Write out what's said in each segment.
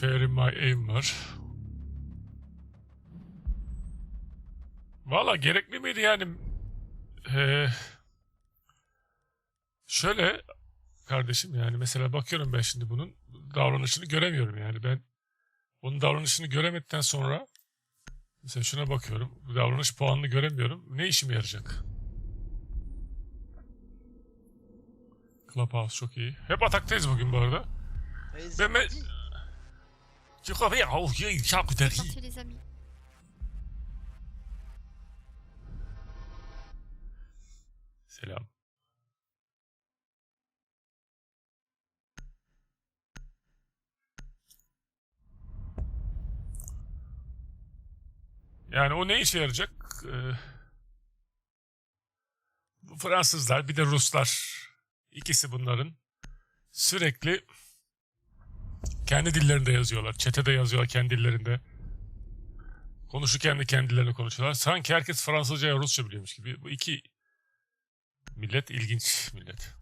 Fair in my aim var. Valla gerekli miydi yani? Ee, şöyle kardeşim yani mesela bakıyorum ben şimdi bunun davranışını göremiyorum yani ben bunun davranışını göremedikten sonra mesela şuna bakıyorum davranış puanını göremiyorum ne işime yarayacak? Clubhouse çok iyi. Hep ataktayız bugün bu arada. Ben- Tu bien, oh, il y a une charcuterie. Sortez les amis. Selam. Yani o ne işe yarayacak? Ee, Fransızlar bir de Ruslar ikisi bunların sürekli kendi dillerinde yazıyorlar. Çetede yazıyorlar kendi dillerinde. Konuşurken de kendilerine konuşuyorlar. Sanki herkes Fransızca ya Rusça biliyormuş gibi. Bu iki Millet ilginç millet.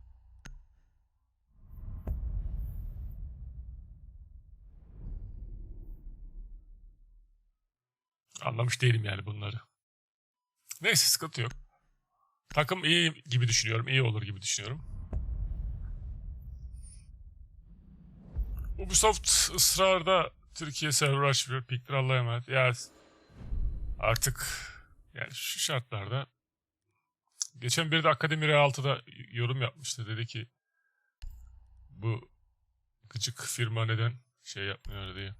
Anlamış değilim yani bunları. Neyse sıkıntı yok. Takım iyi gibi düşünüyorum. iyi olur gibi düşünüyorum. Ubisoft ısrarda Türkiye server açmıyor. Piktir Allah'a emanet. Ya artık yani şu şartlarda Geçen biri de Akademi R6'da yorum yapmıştı. Dedi ki bu gıcık firma neden şey yapmıyor diye.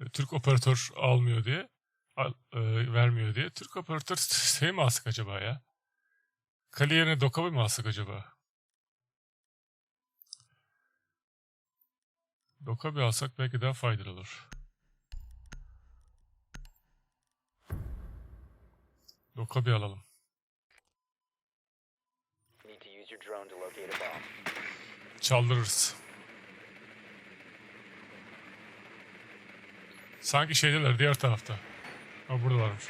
E, Türk operatör almıyor diye. al- e, vermiyor diye. Türk operatör şey mi alsak acaba ya? Kali yerine Dokabi mi alsak acaba? Dokabi alsak belki daha faydalı olur. Dokabi alalım. Need to use your drone to locate a bomb. Çaldırırız. Sanki şeydeler diğer tarafta. Ha buradalarmış.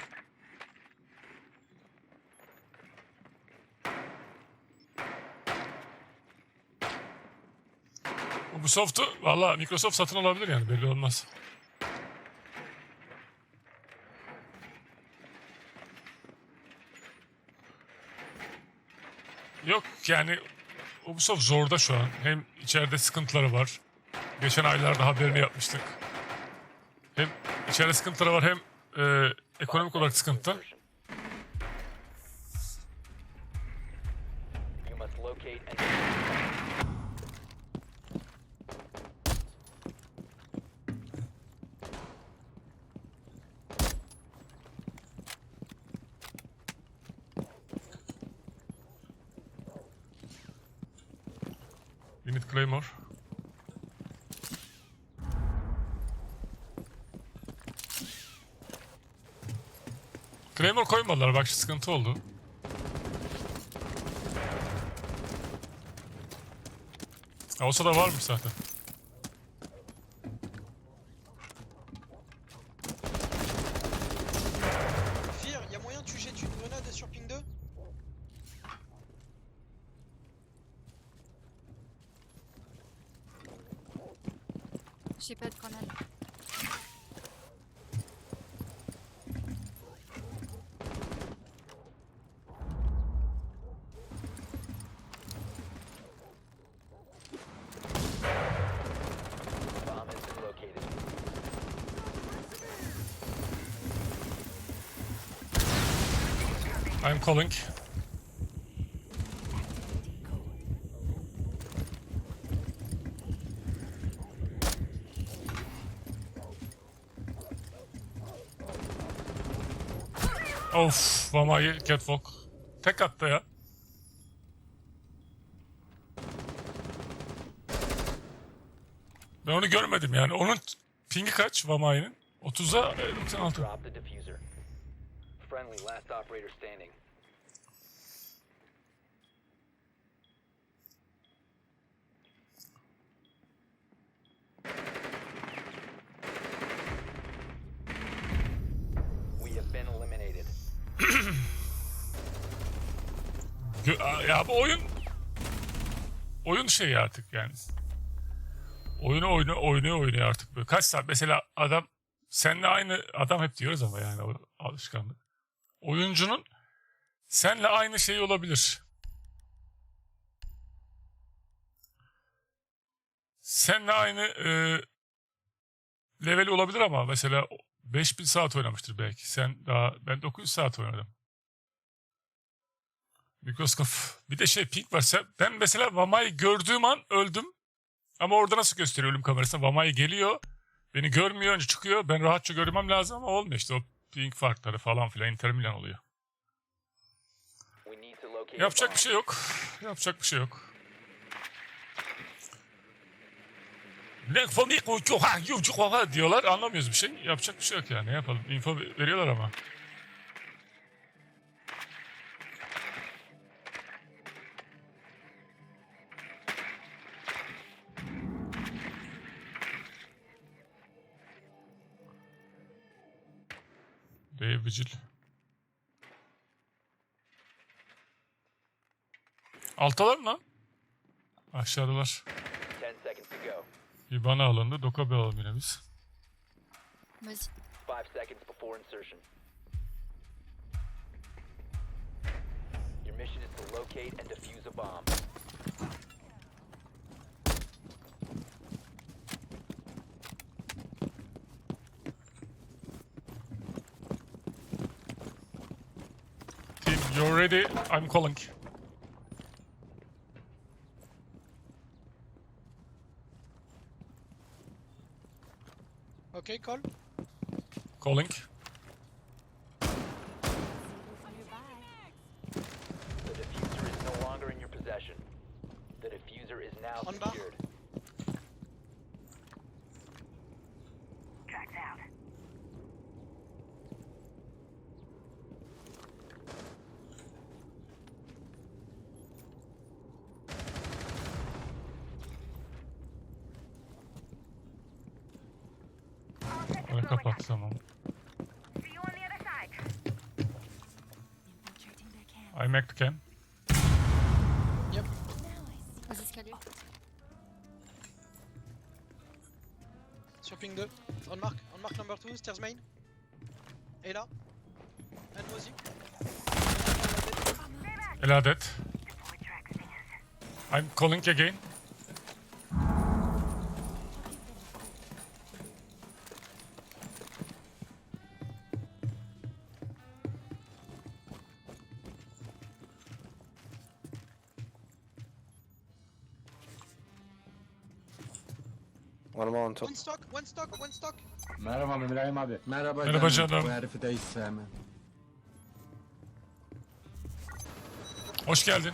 Ubisoft'u valla Microsoft satın alabilir yani belli olmaz. Yok yani Ubisoft zorda şu an. Hem içeride sıkıntıları var. Geçen aylarda haberini yapmıştık. Hem içeride sıkıntıları var hem e, ekonomik olarak sıkıntı. Koymadılar bak sıkıntı oldu. Olsa da varmış zaten. Fir, y a moyen que tu jettes une grenade sur ping 2 J'ai pas de grenade. bomb has been located. I'm calling. Of, Vama'yı Catwalk. Tek attı ya. Ben onu görmedim yani. Onun pingi kaç Vama'nın? 30'a 96. Drop the diffuser. Friendly, last operator standing. We have been eliminated. Gö- ya bu oyun oyun şey artık yani. oyunu oyunu oynuyor oynuyor artık böyle. Kaç saat mesela adam senle aynı adam hep diyoruz ama yani alışkanlık. Oyuncunun senle aynı şey olabilir. Senle aynı e, level olabilir ama mesela 5000 saat oynamıştır belki. Sen daha ben 900 saat oynadım. Mikroskop. Bir de şey ping varsa ben mesela Vama'yı gördüğüm an öldüm. Ama orada nasıl gösteriyor ölüm kamerasında? Vama'yı geliyor. Beni görmüyor önce çıkıyor. Ben rahatça görmem lazım ama olmuyor işte o ping farkları falan filan Inter Milan oluyor. Yapacak bir şey yok. Yapacak bir şey yok. Ne famik o ha yucuk ha diyorlar anlamıyoruz bir şey. Yapacak bir şey yok yani yapalım. Info veriyorlar ama. Vigil. Alttalar mı lan? Aşağıdalar. 10 seconds to go. Bir bana alındı. Doka bir alalım yine biz. Vas-y. 5 seconds before insertion. Your mission is to locate and defuse a bomb. Team, you're ready. I'm calling. Ok, call. Calling. The diffuser is no longer in your possession. The diffuser is now On secured. Onu kapat tamam. I make the cam. Yep. Sur ping 2. On mark, on mark number 2, stairs main. Et là. And Mozy. Eladet. I'm calling again. One more on top. One stock, one stock, one stock. Merhaba İbrahim abi. Merhaba, Merhaba canım. Bu herifi de hiç sevmem. Hoş geldin.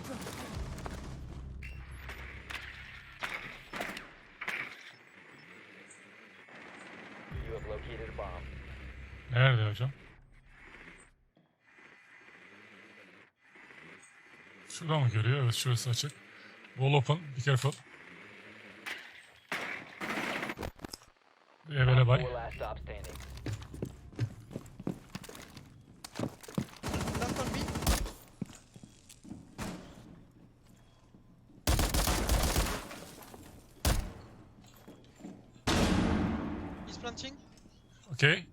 You have located a bomb. Nerede hocam? Şurada mı görüyor? Evet şurası açık. Wall open. Be careful. Evele bay. Four last stop standing. Last on B. He's planting. Okay.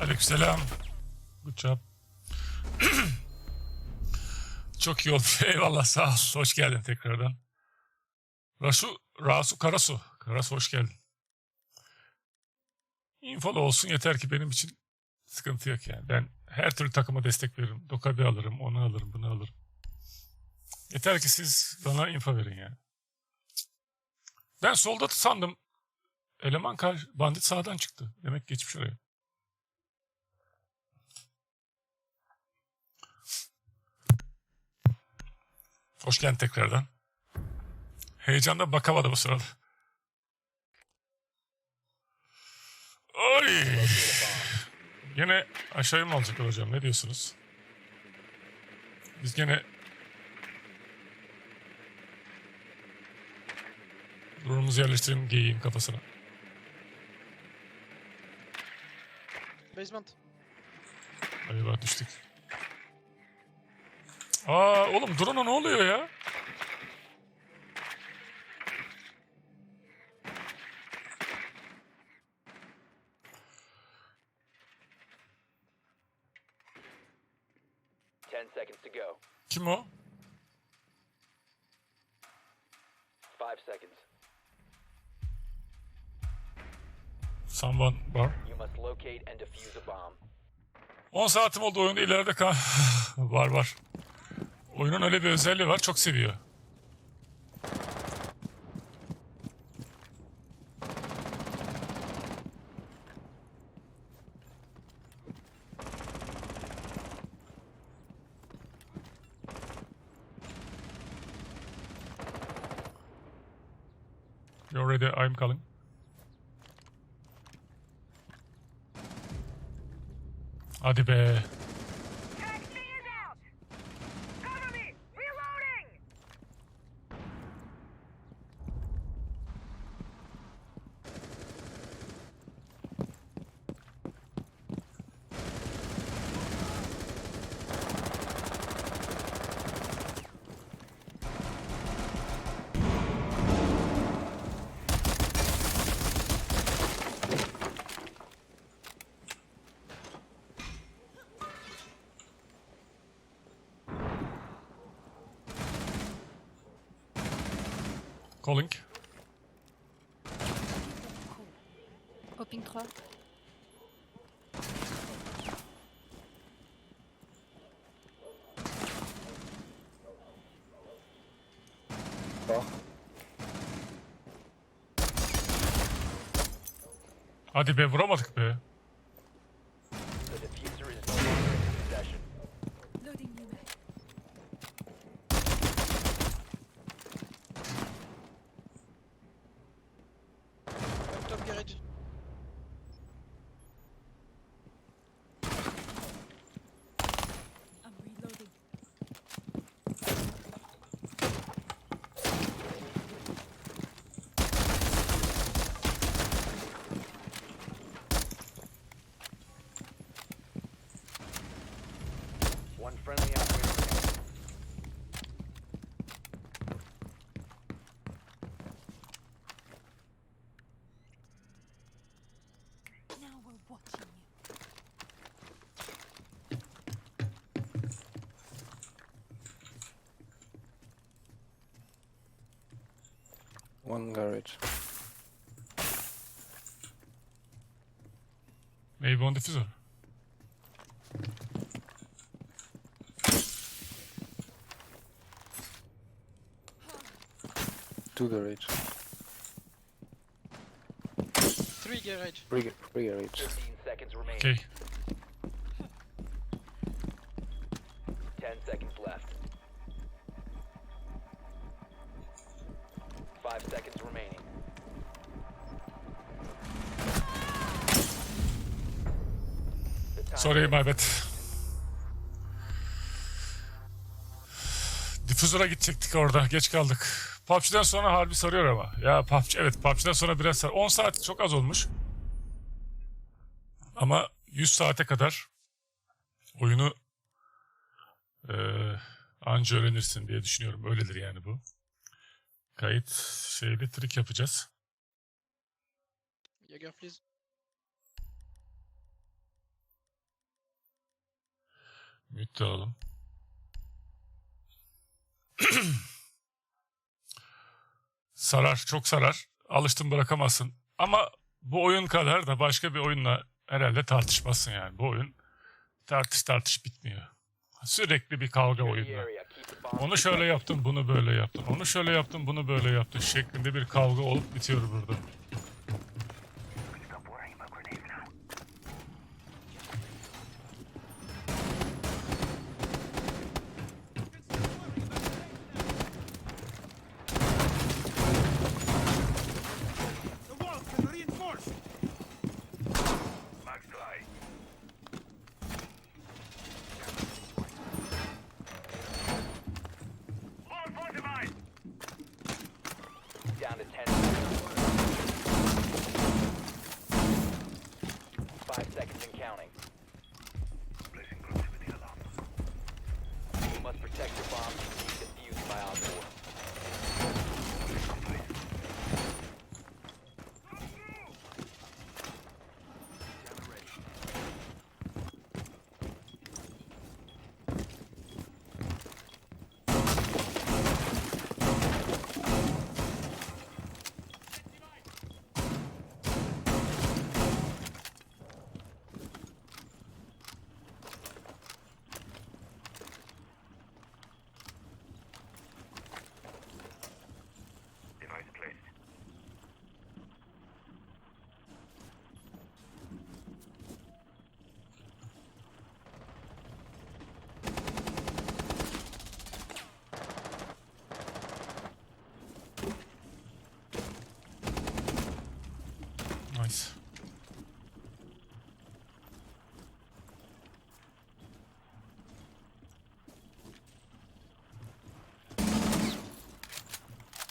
Aleykümselam. Good job. Çok iyi olmuş. Eyvallah sağ ol. Hoş geldin tekrardan. Rasu, Rasu Karasu. Karasu hoş geldin. Infolu olsun yeter ki benim için sıkıntı yok yani. Ben her türlü takıma destek veririm. Dokabi alırım, onu alırım, bunu alırım. Yeter ki siz bana info verin yani. Ben solda sandım. Eleman karşı, bandit sağdan çıktı. Demek geçmiş oraya. Hoş geldin tekrardan. Heyecandan bakamadım bu sırada. Ay. Gene aşağıya mı alacaklar hocam? Ne diyorsunuz? Biz gene Drone'umuzu yerleştirelim geyiğin kafasına. Basement. Eyvah düştük. Aa oğlum drone'a ne oluyor ya? Kim o? Five seconds. Someone var. You must locate and defuse a bomb. 10 saatim oldu oyunda ileride kal. var var. Oyunun öyle bir özelliği var çok seviyor. You're ready, I'm calling. Hadi be. Calling. Hoping 3. Bak. Hadi be vuramadık be. Friendly operator remaining. Now we're watching you. One garage. Maybe on diffuser. Two garage. Three garage. Three, ga- three garage. 15 seconds remaining. Okay. 10 seconds left. 5 seconds remaining. The time Sorry my bad. Diffuser'a gidecektik orada. Geç kaldık. PUBG'den sonra harbi sarıyor ama. Ya PUBG evet PUBG'den sonra biraz sar. 10 saat çok az olmuş. Ama 100 saate kadar oyunu eee anca öğrenirsin diye düşünüyorum. Öyledir yani bu. Kayıt şeyli trik yapacağız. Jaeger, please. Mute de alalım. sarar, çok sarar. Alıştın bırakamazsın. Ama bu oyun kadar da başka bir oyunla herhalde tartışmazsın yani. Bu oyun tartış tartış bitmiyor. Sürekli bir kavga bomb Onu şöyle yaptın, bunu böyle yaptın. Onu şöyle yaptın, bunu böyle yaptın şeklinde bir kavga olup bitiyor burada. down to 10 seconds.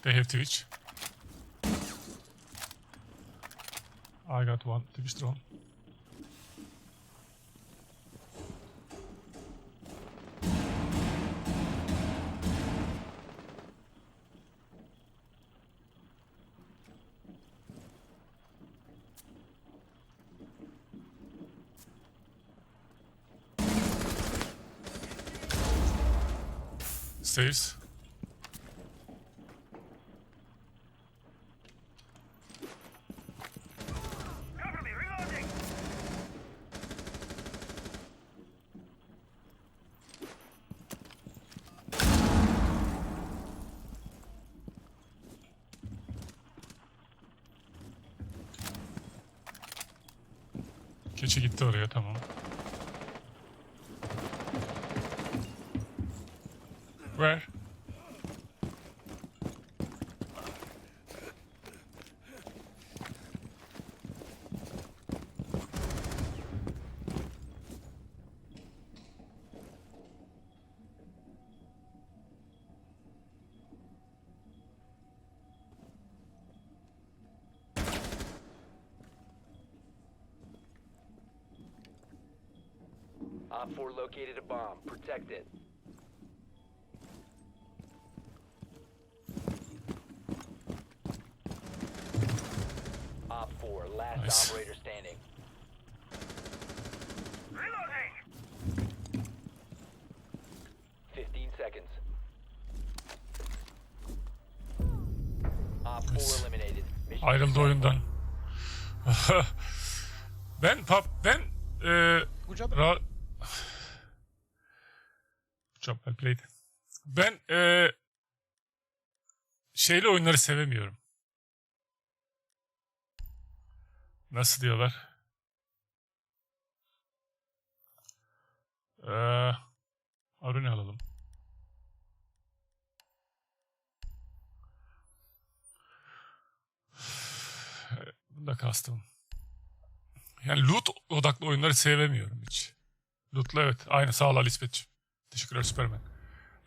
They have Twitch. I got one Twitch drone. Stairs. Keçi gitti oraya tamam. Where? Op 4 located a bomb. Protect it. Op 4, last Nice. operator standing. Reloading! 15 seconds. Op 4 Nice. eliminated. Mission Ayrıldı oyundan. ben pap ben e, Good job. ra Job well. Ben e, şeyli oyunları sevemiyorum. Nasıl diyorlar? Eee Aruni alalım. Bunu da kastım. Yani loot odaklı oyunları sevemiyorum hiç. Loot'la evet. Aynı sağ ol Alisbet'ciğim. Teşekkürler Superman.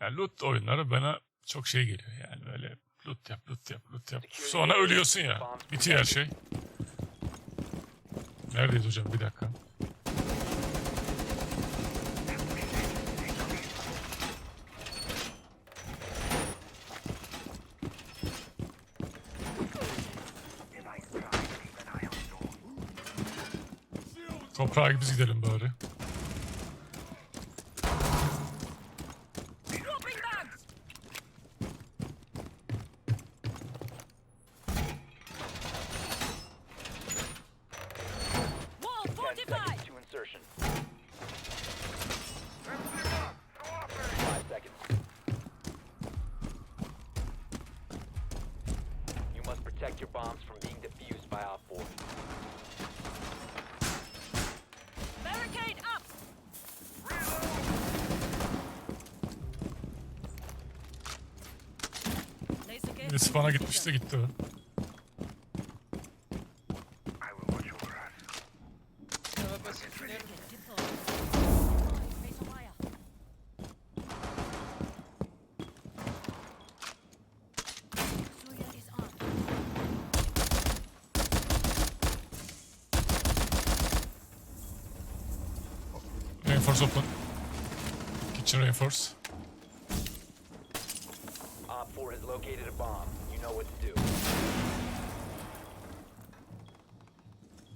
Yani loot oyunları bana çok şey geliyor. Yani böyle loot yap, loot yap, loot yap. Sonra ölüyorsun ya. Bitiyor her şey. Neredeyiz hocam? Bir dakika. Toprağa biz gidelim bari. Suya is on. Reinforce open. Kitchen reinforce. Op 4 has located a bomb. Know what to do.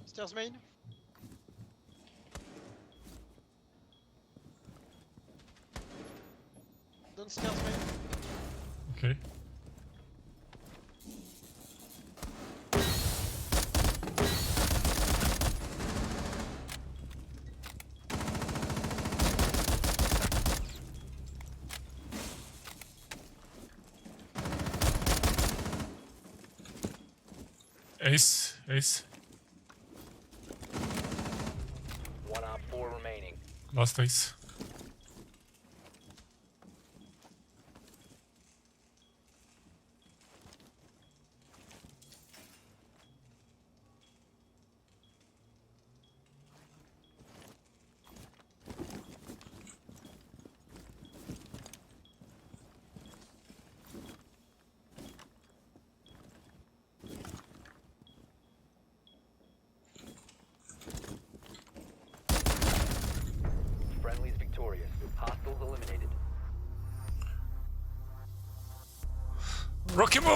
Stairs main. Downstairs main. Okay. Ace, ace, One Op 4 remaining. last ace.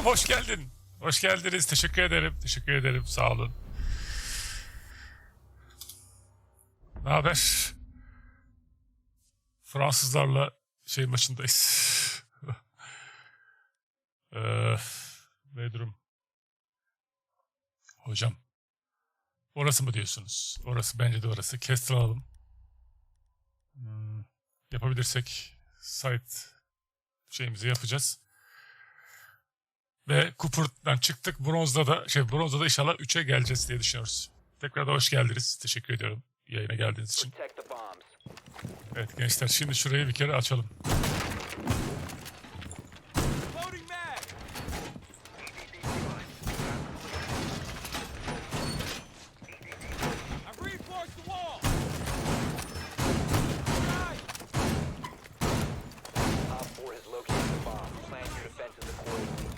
Hoş geldin. Hoş geldiniz. Teşekkür ederim. Teşekkür ederim. Sağ olun. Ne haber? Fransızlarla şey maçındayız. Eee ne durum? Hocam. Orası mı diyorsunuz? Orası bence de orası. Kestir. Hmm, yapabilirsek site şeyimizi yapacağız. Ve Cooper'dan çıktık. Bronzda da şey bronzda da inşallah 3'e geleceğiz diye düşünüyoruz. Tekrar da hoş geldiniz. Teşekkür ediyorum yayına geldiğiniz için. Evet gençler şimdi şurayı bir kere açalım. Op 4 has located the bomb. Plan your defenses accordingly.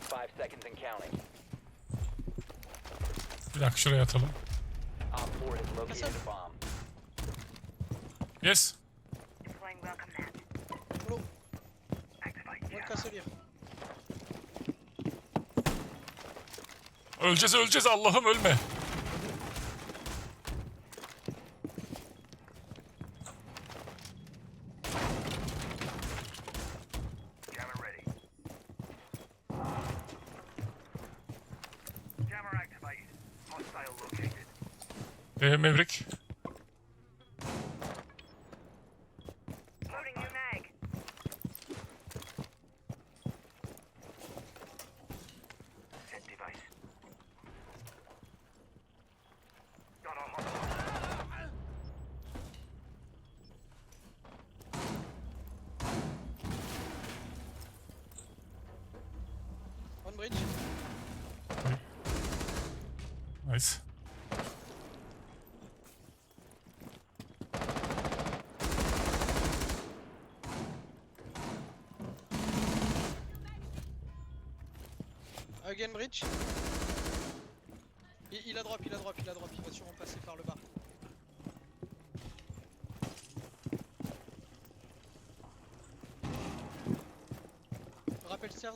Five seconds and counting. Dakika şuraya atalım. Op 4 has located a bomb. Yes. Öleceğiz öleceğiz Allah'ım ölme. Il, a drop, il a drop, il a drop. Il va sûrement passer par le bas. Rappel stairs.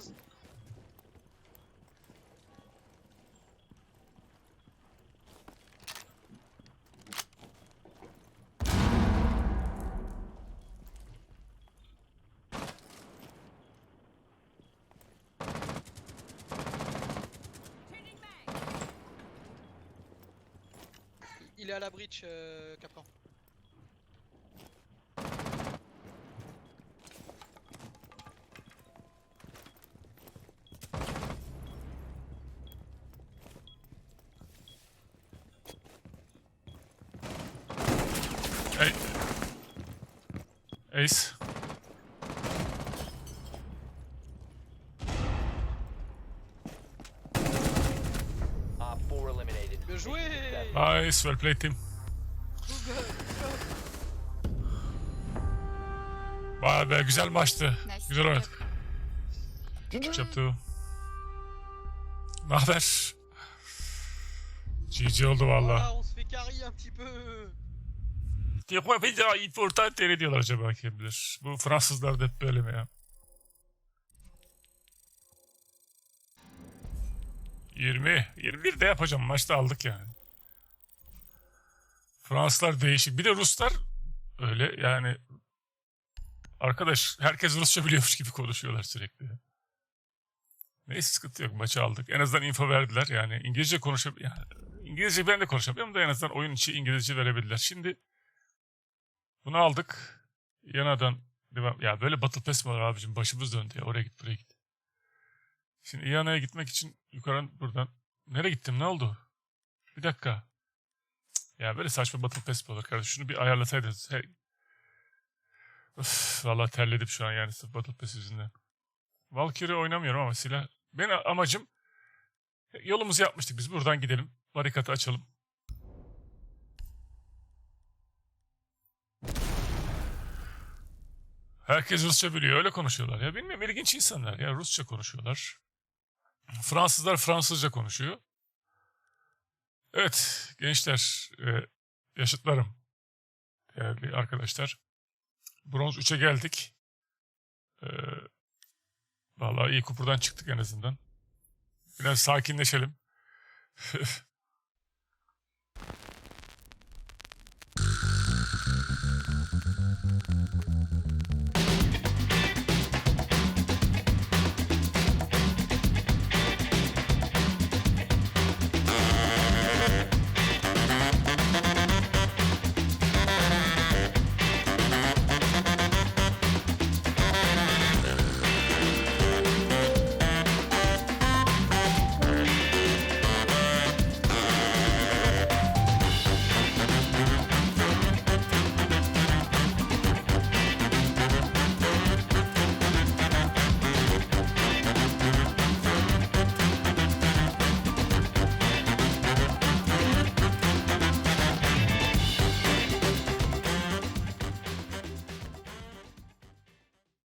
Il est à la euh, Nice. Well played team. Vay be güzel maçtı. Nice. Güzel oynadık. Küçük yaptı. Ne haber? GG oldu valla. On se fait carry un petit peu Yapamayacağı importante ne diyorlar acaba kim bilir. Bu Fransızlar da hep böyle mi ya? 20. 21 de yapacağım. Maçta aldık yani. Fransızlar değişik. Bir de Ruslar öyle yani arkadaş herkes Rusça biliyormuş gibi konuşuyorlar sürekli. Neyse sıkıntı yok. Maçı aldık. En azından info verdiler. Yani İngilizce konuşab yani İngilizce ben de konuşamıyorum da en azından oyun içi İngilizce verebildiler. Şimdi bunu aldık. Yana'dan devam. Ya böyle Battle Pass mi var abicim? Başımız döndü ya. Oraya git buraya git. Şimdi Yana'ya gitmek için yukarı buradan. Nereye gittim? Ne oldu? Bir dakika. Ya böyle saçma Battle Pass mi olur kardeşim? Şunu bir ayarlasaydınız. Hey. Öf, vallahi terledim şu an yani sırf Battle Pass yüzünden. Valkyrie oynamıyorum ama silah. Benim amacım yolumuzu yapmıştık biz. Buradan gidelim. Barikatı açalım. Herkes Rusça biliyor. Öyle konuşuyorlar. Ya bilmiyorum ilginç insanlar. Ya Rusça konuşuyorlar. Fransızlar Fransızca konuşuyor. Evet gençler, e, yaşıtlarım, değerli arkadaşlar. Bronz 3'e geldik. E, vallahi iyi kupurdan çıktık en azından. Biraz sakinleşelim.